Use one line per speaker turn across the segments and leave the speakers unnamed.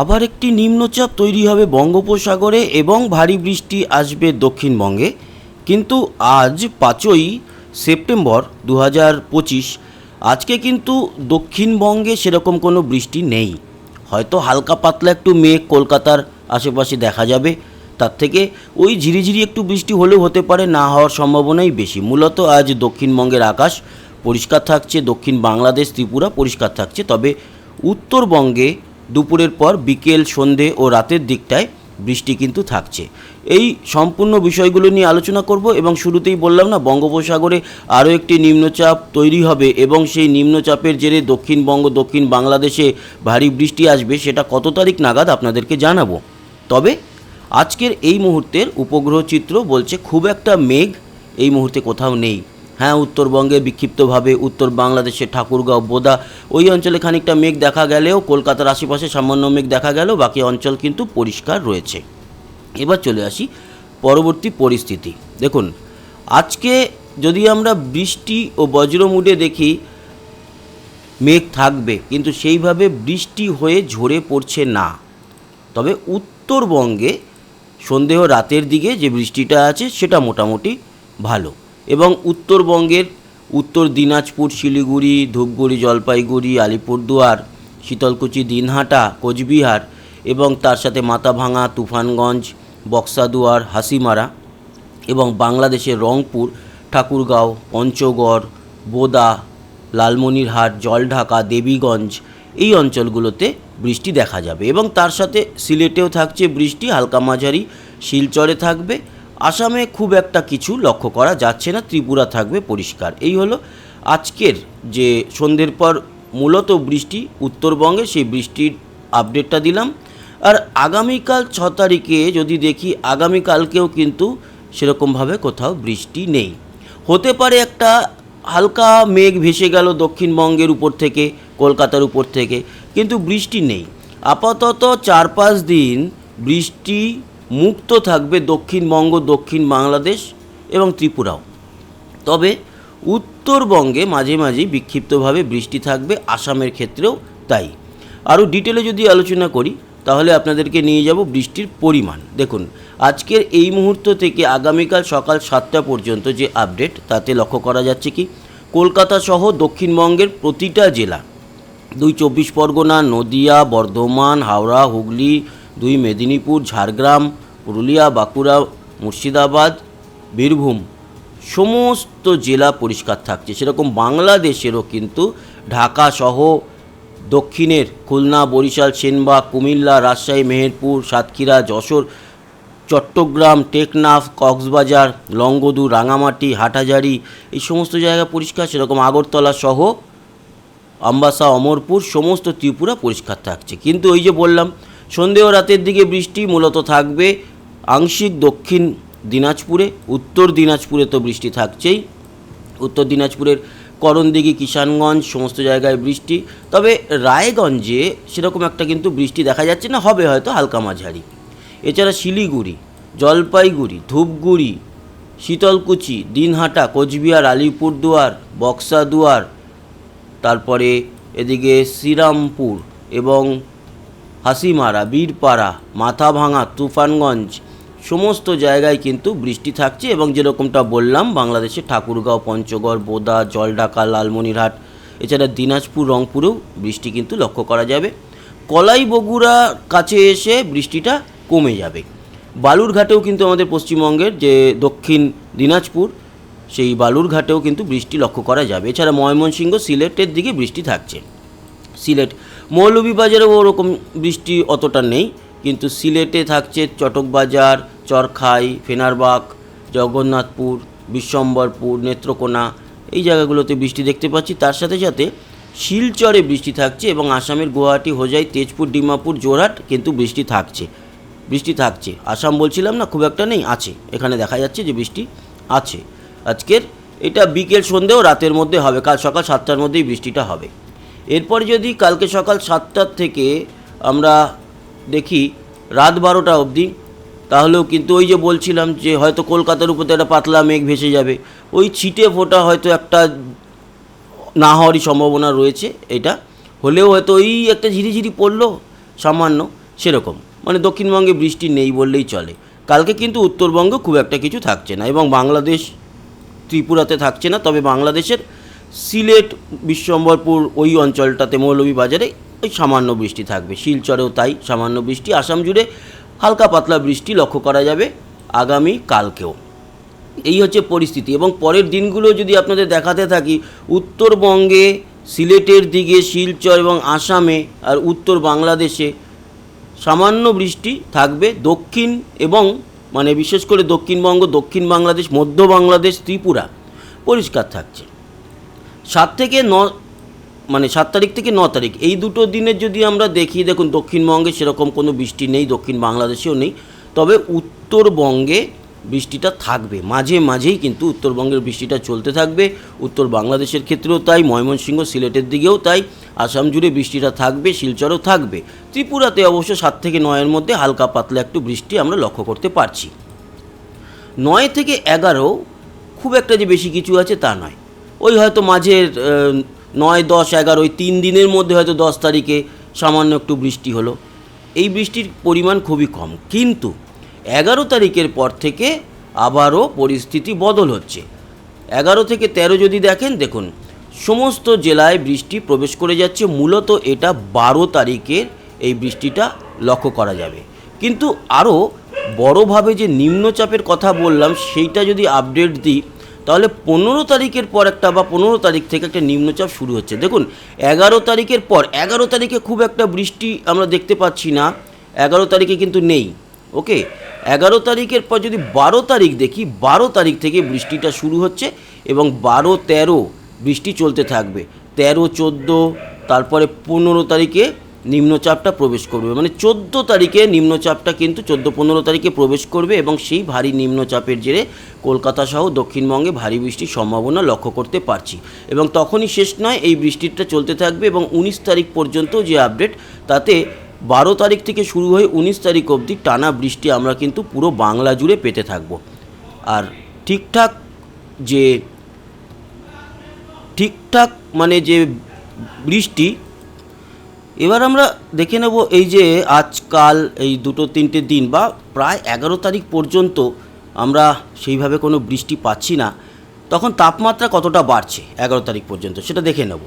আবার একটি নিম্নচাপ তৈরি হবে বঙ্গোপসাগরে এবং ভারী বৃষ্টি আসবে দক্ষিণবঙ্গে। কিন্তু আজ পাঁচই সেপ্টেম্বর দু হাজার পঁচিশ, আজকে কিন্তু দক্ষিণবঙ্গে সেরকম কোনো বৃষ্টি নেই। হয়তো হালকা পাতলা একটু মেঘ কলকাতার আশেপাশে দেখা যাবে। তার থেকে ওই ঝিরিঝিরি একটু বৃষ্টি হলেও হতে পারে, না হওয়ার সম্ভাবনাই বেশি। মূলত আজ দক্ষিণবঙ্গের আকাশ পরিষ্কার থাকছে, দক্ষিণ বাংলাদেশ, ত্রিপুরা পরিষ্কার থাকছে। তবে উত্তরবঙ্গে দুপুরের পর বিকেল, সন্ধে ও রাতের দিকটায় বৃষ্টি কিন্তু থাকছে। এই সম্পূর্ণ বিষয়গুলো নিয়ে আলোচনা করব এবং শুরুতেই বললাম না, বঙ্গোপসাগরে আরও একটি নিম্নচাপ তৈরি হবে এবং সেই নিম্নচাপের জেরে দক্ষিণবঙ্গ, দক্ষিণ বাংলাদেশে ভারী বৃষ্টি আসবে, সেটা কত তারিখ নাগাদ আপনাদেরকে জানাব। তবে আজকের এই মুহূর্তের উপগ্রহ চিত্র বলছে খুব একটা মেঘ এই মুহূর্তে কোথাও নেই। হ্যাঁ উত্তরবঙ্গে বিক্ষিপ্তভাবে উত্তর বাংলাদেশের ঠাকুরগাঁও, বোদা, ওই অঞ্চলে খানিকটা মেঘ দেখা গেলেও কলকাতার আশেপাশে সামান্য মেঘ দেখা গেলেও বাকি অঞ্চল কিন্তু পরিষ্কার রয়েছে। এবার চলে আসি পরবর্তী পরিস্থিতি। দেখুন, আজকে যদি আমরা বৃষ্টি ও বজ্রমুডে দেখি, মেঘ থাকবে, কিন্তু সেইভাবে বৃষ্টি হয়ে ঝরে পড়ছে না। তবে উত্তরবঙ্গে সন্দেহ রাতের দিকে যে বৃষ্টিটা আছে, সেটা মোটামুটি ভালো। এবং উত্তরবঙ্গের উত্তর দিনাজপুর, শিলিগুড়ি, ধূপগুড়ি, জলপাইগুড়ি, আলিপুরদুয়ার, শীতলকুচি, দিনহাটা, কোচবিহার এবং তার সাথে মাথাভাঙা তুফানগঞ্জ, বক্সাদুয়ার, হাসিমারা এবং বাংলাদেশের রংপুর, ঠাকুরগাঁও, পঞ্চগড়, বোদা, লালমনিরহাট, জলঢাকা, দেবীগঞ্জ এই অঞ্চলগুলোতে বৃষ্টি দেখা যাবে এবং তার সাথে সিলেটেও থাকছে বৃষ্টি, হালকা মাঝারি শিলচরে থাকবে আসামে খুব একটা কিছু লক্ষ্য করা যাচ্ছে না, ত্রিপুরা থাকবে পরিষ্কার। এই হলো আজকের যে সন্ধ্যের পর মূলত বৃষ্টি, উত্তরবঙ্গে সেই বৃষ্টির আপডেটটা দিলাম। আর আগামীকাল ছ তারিখে যদি দেখি, আগামীকালকেও কিন্তু সেরকমভাবে কোথাও বৃষ্টি নেই। হতে পারে একটা হালকা মেঘ ভেসে গেল দক্ষিণবঙ্গের উপর থেকে, কলকাতার উপর থেকে, কিন্তু বৃষ্টি নেই। আপাতত চার পাঁচ দিন বৃষ্টি মুক্ত থাকবে দক্ষিণবঙ্গ, দক্ষিণ বাংলাদেশ এবং ত্রিপুরাও। তবে উত্তরবঙ্গে মাঝে মাঝেই বিক্ষিপ্তভাবে বৃষ্টি থাকবে, আসামের ক্ষেত্রেও তাই। আরও ডিটেলে যদি আলোচনা করি, তাহলে আপনাদেরকে নিয়ে যাব বৃষ্টির পরিমাণ। দেখুন, আজকের এই মুহূর্ত থেকে আগামীকাল সকাল সাতটা পর্যন্ত যে আপডেট, তাতে লক্ষ্য করা যাচ্ছে কি? কলকাতা সহ দক্ষিণবঙ্গের প্রতিটা জেলা, দুই চব্বিশ পরগনা, নদিয়া, বর্ধমান, হাওড়া, হুগলি দুই মেদিনীপুর, ঝাড়গ্রাম, পুরুলিয়া, বাঁকুড়া, মুর্শিদাবাদ, বীরভূম সমস্ত জেলা পরিষ্কার থাকছে। সেরকম বাংলাদেশেরও কিন্তু ঢাকা সহ দক্ষিণের খুলনা, বরিশাল, সেনবাগ, কুমিল্লা, রাজশাহী, মেহেরপুর, সাতক্ষীরা, যশোর, চট্টগ্রাম, টেকনাফ, কক্সবাজার লঙ্গদু রাঙামাটি, হাটহাজারি এই সমস্ত জায়গা পরিষ্কার, সেরকম আগরতলা সহ আম্বাসা, অমরপুর সমস্ত ত্রিপুরা পরিষ্কার থাকছে। কিন্তু ওই যে বললাম সন্ধে ও রাতের দিকে বৃষ্টি মূলত থাকবে আংশিক দক্ষিণ দিনাজপুরে, উত্তর দিনাজপুরে তো বৃষ্টি থাকছেই। উত্তর দিনাজপুরের করণদিঘি, কিষানগঞ্জ সমস্ত জায়গায় বৃষ্টি। তবে রায়গঞ্জে সেরকম একটা কিন্তু বৃষ্টি দেখা যাচ্ছে না, হবে হয়তো হালকা মাঝারি। এছাড়া শিলিগুড়ি, জলপাইগুড়ি, ধূপগুড়ি, শীতলকুচি, দিনহাটা, কোচবিহার, আলিপুরদুয়ার, বক্সাদুয়ার, তারপরে এদিকে শ্রীরামপুর এবং হাসিমারা বীরপাড়া মাথাভাঙা তুফানগঞ্জ, সমস্ত জায়গায় কিন্তু বৃষ্টি থাকছে এবং যেরকমটা বললাম, বাংলাদেশে ঠাকুরগাঁও, পঞ্চগড়, বোদা, জলঢাকা, লালমনিরহাট, এছাড়া দিনাজপুর, রংপুরেও বৃষ্টি কিন্তু লক্ষ্য করা যাবে। কলাই বগুড়া কাছে এসে বৃষ্টিটা কমে যাবে। বালুরঘাটেও কিন্তু আমাদের পশ্চিমবঙ্গের যে দক্ষিণ দিনাজপুর, সেই বালুরঘাটেও কিন্তু বৃষ্টি লক্ষ্য করা যাবে। এছাড়া ময়মনসিংহ সিলেটের দিকে বৃষ্টি থাকছে। সিলেট মৌলভীবাজারেও ওরকম বৃষ্টি অতটা নেই, কিন্তু সিলেটে থাকছে চটকবাজার, চরখাই, ফেনারবাগ, জগন্নাথপুর, বিশ্বম্বরপুর, নেত্রকোনা, এই জায়গাগুলোতে বৃষ্টি দেখতে পাচ্ছি। তার সাথে সাথে শিলচরে বৃষ্টি থাকছে এবং আসামের গুয়াহাটি, হোজাই, তেজপুর, ডিমাপুর, জোরহাট কিন্তু বৃষ্টি থাকছে। বৃষ্টি থাকছে। আসাম বলছিলাম না, খুব একটা নেই, আছে। এখানে দেখা যাচ্ছে যে বৃষ্টি আছে। আজকের এটা বিকেল সন্ধেও রাতের মধ্যে হবে, কাল সকাল সাতটার মধ্যেই বৃষ্টিটা হবে। এরপরে যদি কালকে সকাল সাতটার থেকে আমরা দেখি রাত বারোটা অবধি, তাহলেও কিন্তু ওই যে বলছিলাম যে হয়তো কলকাতার উপর একটা পাতলা মেঘ ভেসে যাবে, ওই ছিটে ফোটা হয়তো একটা না হওয়ারই সম্ভাবনা রয়েছে এটা। হলেও হয়তো ওই একটা ঝিরিঝিরি পড়ল, সামান্য সেরকম। মানে দক্ষিণবঙ্গে বৃষ্টি নেই বললেই চলে। কালকে কিন্তু উত্তরবঙ্গ খুব একটা কিছু থাকছে না এবং বাংলাদেশ ত্রিপুরাতে থাকছে না, তবে বাংলাদেশের সিলেট, বিশ্বম্বরপুর ওই অঞ্চলটাতে মৌলভীবাজারে ওই সামান্য বৃষ্টি থাকবে। শিলচরেও তাই সামান্য বৃষ্টি। আসাম জুড়ে হালকা পাতলা বৃষ্টি লক্ষ্য করা যাবে আগামী কালকেও। এই হচ্ছে পরিস্থিতি এবং পরের দিনগুলো যদি আপনাদের দেখাতে থাকি, উত্তরবঙ্গে, সিলেটের দিকে, শিলচর এবং আসামে আর উত্তর বাংলাদেশে সামান্য বৃষ্টি থাকবে। দক্ষিণ এবং মানে বিশেষ করে দক্ষিণবঙ্গ, দক্ষিণ বাংলাদেশ, মধ্য বাংলাদেশ, ত্রিপুরা পরিষ্কার থাকছে। সাত থেকে ন মানে সাত তারিখ থেকে ন তারিখ, এই দুটো দিনের যদি আমরা দেখি, দেখুন, দক্ষিণবঙ্গে সেরকম কোনো বৃষ্টি নেই, দক্ষিণ বাংলাদেশেও নেই, তবে উত্তরবঙ্গে বৃষ্টিটা থাকবে। মাঝে মাঝেই কিন্তু উত্তরবঙ্গের বৃষ্টিটা চলতে থাকবে। উত্তর বাংলাদেশের ক্ষেত্রেও তাই, ময়মনসিংহ সিলেটের দিকেও তাই, আসাম জুড়ে বৃষ্টিটা থাকবে, শিলচরও থাকবে। ত্রিপুরাতে অবশ্য সাত থেকে নয়ের মধ্যে হালকা পাতলা একটু বৃষ্টি আমরা লক্ষ্য করতে পারছি। নয় থেকে এগারো খুব একটা যে বেশি কিছু আছে তা নয়। ওই হয়তো মাঝের নয়, দশ, এগারো, ওই তিন দিনের মধ্যে হয়তো দশ তারিখে সামান্য একটু বৃষ্টি হলো। এই বৃষ্টির পরিমাণ খুবই কম। কিন্তু এগারো তারিখের পর থেকে আবারও পরিস্থিতি বদল হচ্ছে। এগারো থেকে তেরো যদি দেখেন, দেখুন, সমস্ত জেলায় বৃষ্টি প্রবেশ করে যাচ্ছে। মূলত এটা বারো তারিখের এই বৃষ্টিটা লক্ষ্য করা যাবে। কিন্তু আরও বড়োভাবে যে নিম্নচাপের কথা বললাম, সেইটা যদি আপডেট দিই তাহলে পনেরো তারিখের পর একটা বা পনেরো তারিখ থেকে একটা নিম্নচাপ শুরু হচ্ছে। দেখুন, এগারো তারিখের পর, এগারো তারিখে খুব একটা বৃষ্টি আমরা দেখতে পাচ্ছি না, এগারো তারিখে কিন্তু নেই ওকে এগারো তারিখের পর যদি বারো তারিখ দেখি, বারো তারিখ থেকে বৃষ্টিটা শুরু হচ্ছে এবং বারো, তেরো বৃষ্টি চলতে থাকবে। তেরো, চোদ্দ, তারপরে পনেরো তারিখে নিম্নচাপটা প্রবেশ করবে। মানে চোদ্দ তারিখে নিম্নচাপটা কিন্তু চোদ্দ পনেরো তারিখে প্রবেশ করবে এবং সেই ভারী নিম্নচাপের জেরে কলকাতা সহ দক্ষিণবঙ্গে ভারী বৃষ্টির সম্ভাবনা লক্ষ্য করতে পারছি। এবং তখনই শেষ নয়, এই বৃষ্টিটা চলতে থাকবে এবং উনিশ তারিখ পর্যন্ত যে আপডেট, তাতে বারো তারিখ থেকে শুরু হয়ে উনিশ তারিখ অবধি টানা বৃষ্টি আমরা কিন্তু পুরো বাংলা জুড়ে পেতে থাকব। আর ঠিকঠাক যে, ঠিকঠাক মানে যে বৃষ্টি এবার আমরা দেখে নেব এই যে আজকাল এই দুটো তিনটে দিন বা প্রায় এগারো তারিখ পর্যন্ত আমরা সেইভাবে কোনো বৃষ্টি পাচ্ছি না। তখন তাপমাত্রা কতটা বাড়ছে এগারো তারিখ পর্যন্ত সেটা দেখে নেব।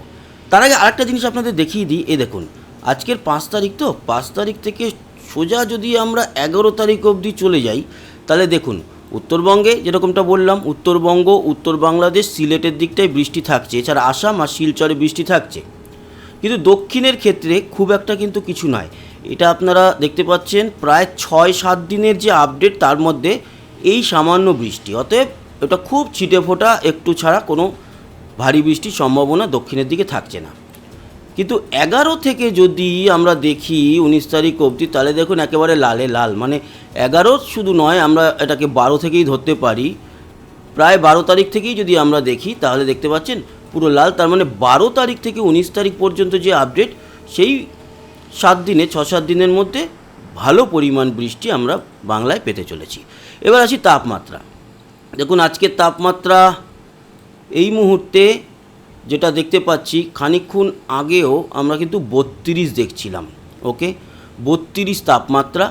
তার আগে আরেকটা জিনিস আপনাদের দেখিয়ে দিই এ দেখুন, আজকের পাঁচ তারিখ তো, পাঁচ তারিখ থেকে সোজা যদি আমরা এগারো তারিখ অবধি চলে যাই, তাহলে দেখুন, উত্তরবঙ্গে যেরকমটা বললাম, উত্তরবঙ্গ, উত্তর বাংলাদেশ, সিলেটের দিকটায় বৃষ্টি থাকছে, এছাড়া আসাম আর শিলচরে বৃষ্টি থাকছে। কিন্তু দক্ষিণের ক্ষেত্রে খুব একটা কিন্তু কিছু নয়। এটা আপনারা দেখতে পাচ্ছেন, প্রায় ছয়, সাত দিনের যে আপডেট তার মধ্যে এই সামান্য বৃষ্টি। অতএব এটা খুব ছিটে ফোটা, একটু ছাড়া কোনো ভারী বৃষ্টির সম্ভাবনা দক্ষিণের দিকে থাকছে না। কিন্তু এগারো থেকে যদি আমরা দেখি উনিশ তারিখ অবধি, তাহলে দেখুন একেবারে লালে লাল। মানে এগারো শুধু নয়, আমরা এটাকে বারো থেকেই ধরতে পারি। প্রায় বারো তারিখ থেকেই যদি আমরা দেখি, তাহলে দেখতে পাচ্ছেন পুরো লাল, তার মানে বারো তারিখ থেকে উনিশ তারিখ পর্যন্ত যে আপডেট সেই সাত দিনে, ছ, সাত দিনের মধ্যে ভালো পরিমাণ বৃষ্টি আমরা বাংলায় পেতে চলেছি। এবার আসি তাপমাত্রা। দেখুন, আজকের তাপমাত্রা এই মুহূর্তে যেটা দেখতে পাচ্ছি, খানিকক্ষণ আগেও আমরা কিন্তু বত্রিশ দেখছিলাম ওকে বত্রিশ তাপমাত্রা।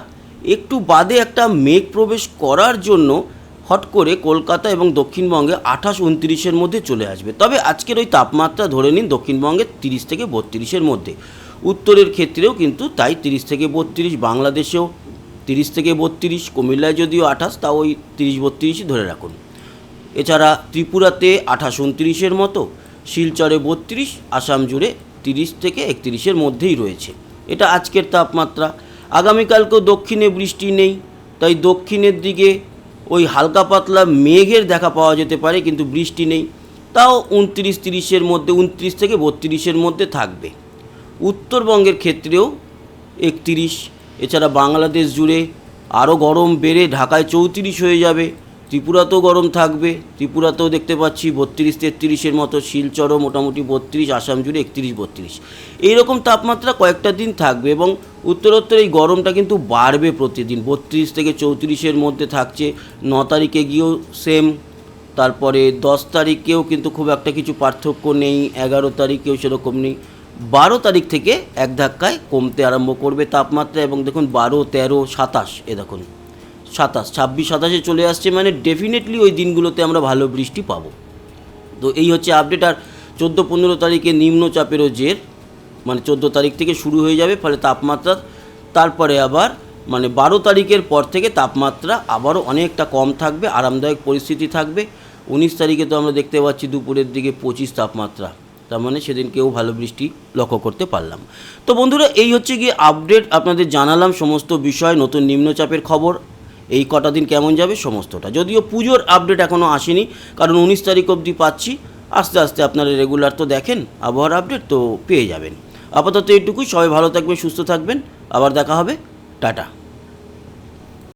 একটু বাদে একটা মেঘ প্রবেশ করার জন্য হট করে কলকাতা এবং দক্ষিণবঙ্গে আঠাশ উনত্রিশের মধ্যে চলে আসবে। তবে আজকের ওই তাপমাত্রা ধরে নিন দক্ষিণবঙ্গে তিরিশ থেকে বত্রিশের মধ্যে। উত্তরের ক্ষেত্রেও কিন্তু তাই তিরিশ থেকে বত্রিশ, বাংলাদেশেও তিরিশ থেকে বত্রিশ, কুমিল্লায় যদিও আঠাশ, তাও ওই তিরিশ বত্রিশই ধরে রাখুন। এছাড়া ত্রিপুরাতে আঠাশ উনত্রিশের মতো, শিলচরে বত্রিশ, আসাম জুড়ে তিরিশ থেকে একত্রিশের মধ্যেই রয়েছে। এটা আজকের তাপমাত্রা। আগামীকালকেও দক্ষিণে বৃষ্টি নেই, তাই দক্ষিণের দিকে ওই হালকা পাতলা মেঘের দেখা পাওয়া যেতে পারে, কিন্তু বৃষ্টি নেই। তাও উনত্রিশ তিরিশের মধ্যে, উনত্রিশ থেকে বত্রিশের মধ্যে থাকবে। উত্তরবঙ্গের ক্ষেত্রেও একত্রিশ। এছাড়া বাংলাদেশ জুড়ে আরও গরম বেড়ে ঢাকায় চৌত্রিশ হয়ে যাবে। ত্রিপুরাতেও গরম থাকবে ত্রিপুরাতেও দেখতে পাচ্ছি বত্রিশ তেত্রিশের মতো শিলচরও মোটামুটি বত্রিশ, আসাম জুড়ে একত্রিশ, বত্রিশ। এইরকম তাপমাত্রা কয়েকটা দিন থাকবে এবং উত্তরোত্তর এই গরমটা কিন্তু বাড়বে প্রতিদিন। বত্রিশ থেকে চৌত্রিশের মধ্যে থাকছে, ন তারিখে গিয়েও সেম তারপরে দশ তারিখেও কিন্তু খুব একটা কিছু পার্থক্য নেই, এগারো তারিখেও সেরকম নেই। বারো তারিখ থেকে এক ধাক্কায় কমতে আরম্ভ করবে তাপমাত্রা এবং দেখুন বারো, তেরো, সাতাশ, এ দেখুন। সাতাশ, ছাব্বিশ, সাতাশে চলে আসছে মানে ডেফিনেটলি ওই দিনগুলোতে আমরা ভালো বৃষ্টি পাবো। তো এই হচ্ছে আপডেট আর চোদ্দ, পনেরো তারিখে নিম্নচাপেরও জের মানে চোদ্দ তারিখ থেকে শুরু হয়ে যাবে, ফলে তাপমাত্রা তারপরে আবার মানে বারো তারিখের পর থেকে তাপমাত্রা আবারও অনেকটা কম থাকবে, আরামদায়ক পরিস্থিতি থাকবে। উনিশ তারিখে তো আমরা দেখতে পাচ্ছি দুপুরের দিকে পঁচিশ তাপমাত্রা, তার মানে সেদিন কেউ ভালো বৃষ্টি লক্ষ্য করতে পারলাম। তো বন্ধুরা, এই হচ্ছে গিয়ে আপডেট আপনাদের জানালাম সমস্ত বিষয়, নতুন নিম্নচাপের খবর। এই কটা দিন কেমন যাবে সমস্তটা। যদিও পুজোর আপডেট এখনও আসেনি, কারণ উনিশ তারিখ অবধি পাচ্ছি। আস্তে আস্তে আপনারা রেগুলার তো দেখেন, আবহাওয়ার আপডেট তো পেয়ে যাবেন। আপাতত এইটুকুই, সবাই ভালো থাকবেন, সুস্থ থাকবেন। আবার দেখা হবে। টাটা।